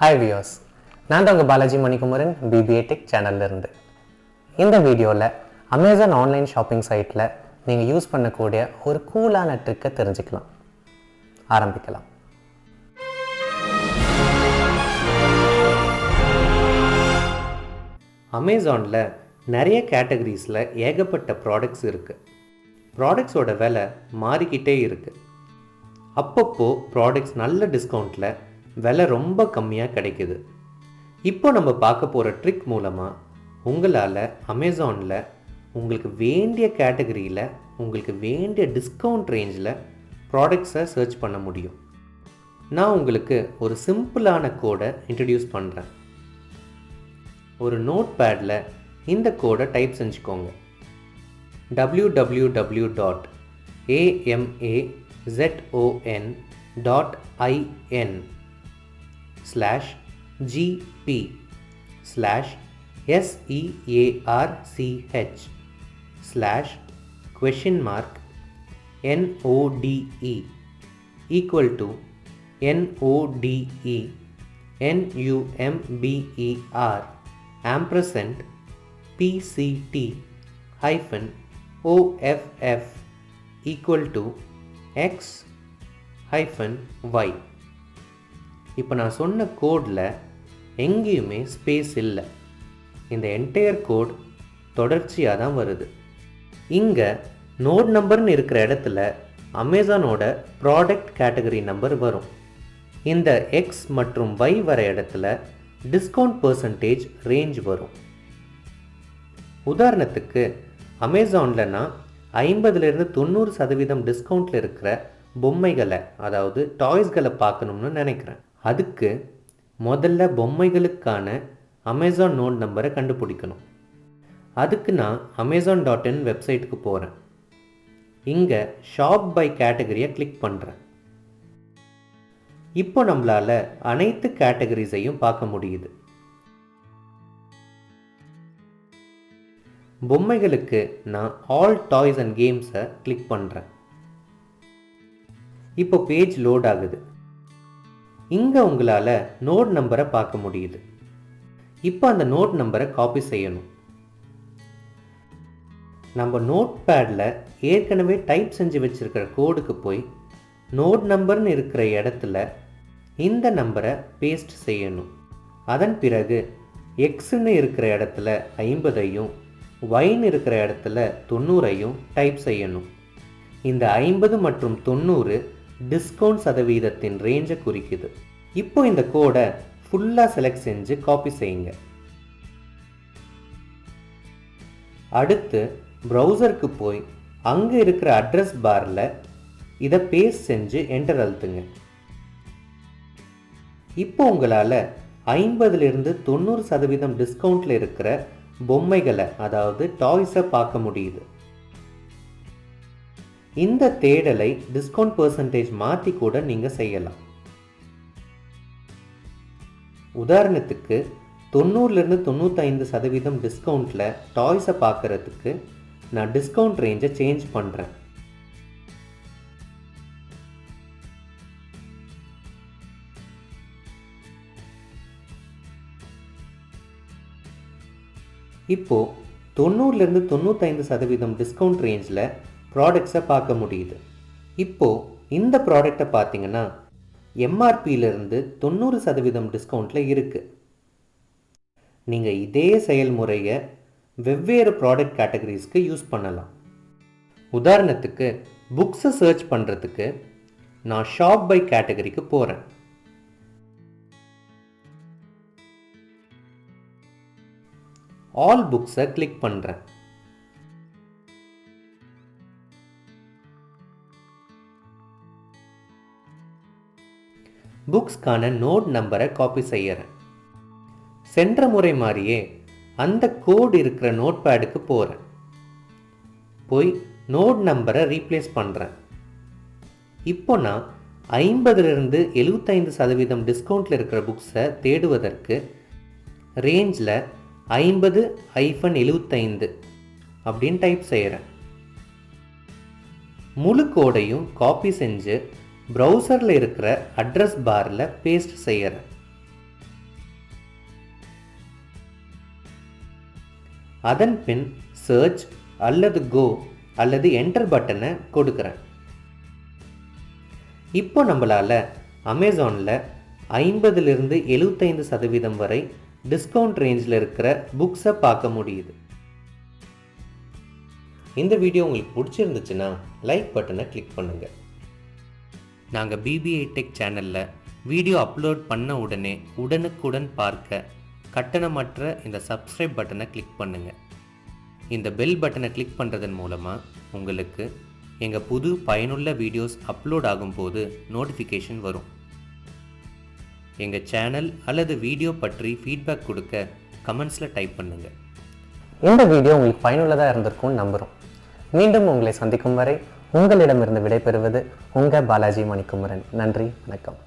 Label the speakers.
Speaker 1: Hi Vios நான் தான் உங்கள் பாலாஜி மணிக்குமரன் பிபிஏ டெக் சேனல்லேருந்து இந்த வீடியோவில் அமேசான் ஆன்லைன் ஷாப்பிங் சைட்டில் நீங்கள் யூஸ் பண்ணக்கூடிய ஒரு கூலான ட்ரிக்கை தெரிஞ்சுக்கலாம். ஆரம்பிக்கலாம்.
Speaker 2: அமேசானில் நிறைய கேட்டகரிஸில் ஏகப்பட்ட ப்ராடக்ட்ஸ் இருக்குது ப்ராடக்ட்ஸோட விலை மாறிக்கிட்டே இருக்குது அப்பப்போ ப்ராடக்ட்ஸ் நல்ல டிஸ்கவுண்ட்டில் விலை ரொம்ப கம்மியாக கிடைக்குது. இப்போ நம்ம பார்க்க போகிற ட்ரிக் மூலமாக உங்களால் அமேசானில் உங்களுக்கு வேண்டிய கேட்டகரியில் உங்களுக்கு வேண்டிய டிஸ்கவுண்ட் ரேஞ்சில் ப்ராடக்ட்ஸை சர்ச் பண்ண முடியும். நான் உங்களுக்கு ஒரு சிம்பிளான கோடை இன்ட்ரடியூஸ் பண்ணுறேன் ஒரு நோட் பேடில் இந்த கோடை டைப் செஞ்சுக்கோங்க. W W W dot A M A Z O N dot I N slash gp slash search slash question mark node equal to N O D E N U M B E R ampersand pct hyphen off equal to x hyphen y. இப்போ நான் சொன்ன கோடில் எங்கேயுமே space இல்லை. இந்த entire code தொடர்ச்சியாக தான் வருது. இங்கே நோட் நம்பர்னு இருக்கிற இடத்துல அமேசானோட ப்ராடக்ட் கேட்டகரி நம்பர் வரும். இந்த எக்ஸ் மற்றும் வை வர இடத்துல டிஸ்கவுண்ட் பர்சன்டேஜ் ரேஞ்ச் வரும். உதாரணத்துக்கு அமேசானில் நான் ஐம்பதுலேருந்து தொண்ணூறு சதவீதம் டிஸ்கவுண்ட்டில் இருக்கிற பொம்மைகளை அதாவது டாய்ஸ்களை பார்க்கணும்னு நினைக்கிறேன். அதுக்கு முதல்ல பொம்மைகளுக்கான அமேசான் நோட் நம்பரை கண்டுபிடிக்கணும். அதுக்கு நான் அமேசான் டாட் இன் வெப்சைட்டுக்கு போகிறேன் இங்கே ஷாப் பை கேட்டகரியை கிளிக் பண்ணுறேன் இப்போ நம்மளால அனைத்து கேட்டகரிஸையும் பார்க்க முடியுது. பொம்மைகளுக்கு நான் ஆல் டாய்ஸ் அண்ட் கேம்ஸை கிளிக் பண்ணுறேன் இப்போ பேஜ் லோட் ஆகுது. இங்கே உங்களால் நோட் நம்பரை பார்க்க முடியுது. இப்போ அந்த நோட் நம்பரை காப்பி செய்யணும். நம்ம நோட் பேடில் ஏற்கனவே டைப் செஞ்சு வச்சுருக்கிற கோடுக்கு போய் நோட் நம்பர்னு இருக்கிற இடத்துல இந்த நம்பரை பேஸ்ட் செய்யணும். அதன் பிறகு எக்ஸ்ன்னு இருக்கிற இடத்துல ஐம்பதையும் ஒய்ன்னு இருக்கிற இடத்துல தொண்ணூறையும் டைப் செய்யணும். இந்த ஐம்பது மற்றும் தொண்ணூறு டிஸ்கவுண்ட் சதவீதத்தின் ரேஞ்சை குறிக்குது. இப்போ இந்த கோடை ஃபுல்லாக செலக்ட் செஞ்சு காப்பி செய்யுங்க. அடுத்து ப்ரௌசருக்கு போய் அங்கே இருக்கிற அட்ரஸ் பாரில் இதை பேஸ்ட் செஞ்சு என்டர் அழுத்துங்க. இப்போ உங்களால் ஐம்பதுலேருந்து தொண்ணூறு சதவீதம் டிஸ்கவுண்ட்டில் இருக்கிற பொம்மைகளை அதாவது டாய்ஸை பார்க்க முடியுது. இந்த தேடலை டிஸ்கவுண்ட் பர்சன்டேஜ் மாற்றி கூட நீங்கள் செய்யலாம். உதாரணத்துக்கு தொண்ணூறுலேருந்து தொண்ணூத்தைந்து சதவீதம் டிஸ்கவுண்ட்டில் டாய்ஸை பார்க்குறதுக்கு நான் டிஸ்கவுண்ட் ரேஞ்சை சேஞ்ச் பண்ணுறேன் இப்போது தொண்ணூறுலேருந்து தொண்ணூத்தைந்து சதவீதம் டிஸ்கவுண்ட் ரேஞ்சில் ப்ராடக்ட்ஸை பார்க்க முடியுது. இப்போது இந்த ப்ராடக்டை பார்த்தீங்கன்னா எம்ஆர்பியிலிருந்து தொண்ணூறு சதவீதம் டிஸ்கவுண்ட்டில் இருக்குது நீங்கள் இதே செயல்முறையை வெவ்வேறு ப்ராடக்ட் கேட்டகரிஸ்க்கு யூஸ் பண்ணலாம். உதாரணத்துக்கு புக்ஸை சர்ச் பண்ணுறதுக்கு நான் ஷாப் பை கேட்டகரிக்கு போகிறேன் ஆல் புக்ஸை கிளிக் பண்ணுறேன் புக்ஸ்க்கான நோட் நம்பரை காப்பி செய்யறேன். சென்ற முறை மாதிரியே அந்த கோட் இருக்கிற நோட் பேடுக்கு போகிறேன் போய் நோட் நம்பரை ரீப்ளேஸ் பண்ணுறேன் இப்போ நான் ஐம்பதுலேருந்து எழுபத்தைந்து சதவீதம் டிஸ்கவுண்ட்டில் இருக்கிற புக்ஸை தேடுவதற்கு ரேஞ்சில் ஐம்பது ஐஃபன் எழுபத்தைந்து அப்படின்னு டைப் செய்கிறேன் முழு கோடையும் காப்பி செஞ்சு ப்ரௌசரில் இருக்கிற அட்ரஸ் பாரில் பேஸ்ட் செய்கிறேன் அதன் பின் சர்ச் அல்லது கோ அல்லது என்டர் பட்டனை கொடுக்குறேன். இப்போ நம்மளால் அமேசானில் ஐம்பதுலேருந்து எழுபத்தைந்து சதவீதம் வரை டிஸ்கவுண்ட் ரேஞ்சில் இருக்கிற புக்ஸை பார்க்க முடியுது. இந்த வீடியோ உங்களுக்கு பிடிச்சிருந்துச்சுன்னா லைக் பட்டனை கிளிக் பண்ணுங்கள் நாங்கள் பிபிஐ டெக் சேனலில் வீடியோ அப்லோட் பண்ண உடனே உடனுக்குடன் பார்க்க கட்டணமற்ற இந்த சப்ஸ்கிரைப் பட்டனை கிளிக் பண்ணுங்கள் இந்த பெல் பட்டனை கிளிக் பண்ணுறதன் மூலமாக உங்களுக்கு எங்கள் புது பயனுள்ள வீடியோஸ் அப்லோட் ஆகும்போது நோட்டிஃபிகேஷன் வரும். எங்கள் சேனல் அல்லது வீடியோ பற்றி ஃபீட்பேக் கொடுக்க கமெண்ட்ஸில் டைப் பண்ணுங்கள்
Speaker 1: இந்த வீடியோ உங்களுக்கு பயனுள்ளதாக இருந்திருக்கும்னு நம்புகிறோம் மீண்டும் உங்களை சந்திக்கும் வரை உங்களிடமிருந்து விடைபெறுவது உங்கள் பாலாஜி மணிக்குமரன். நன்றி வணக்கம்.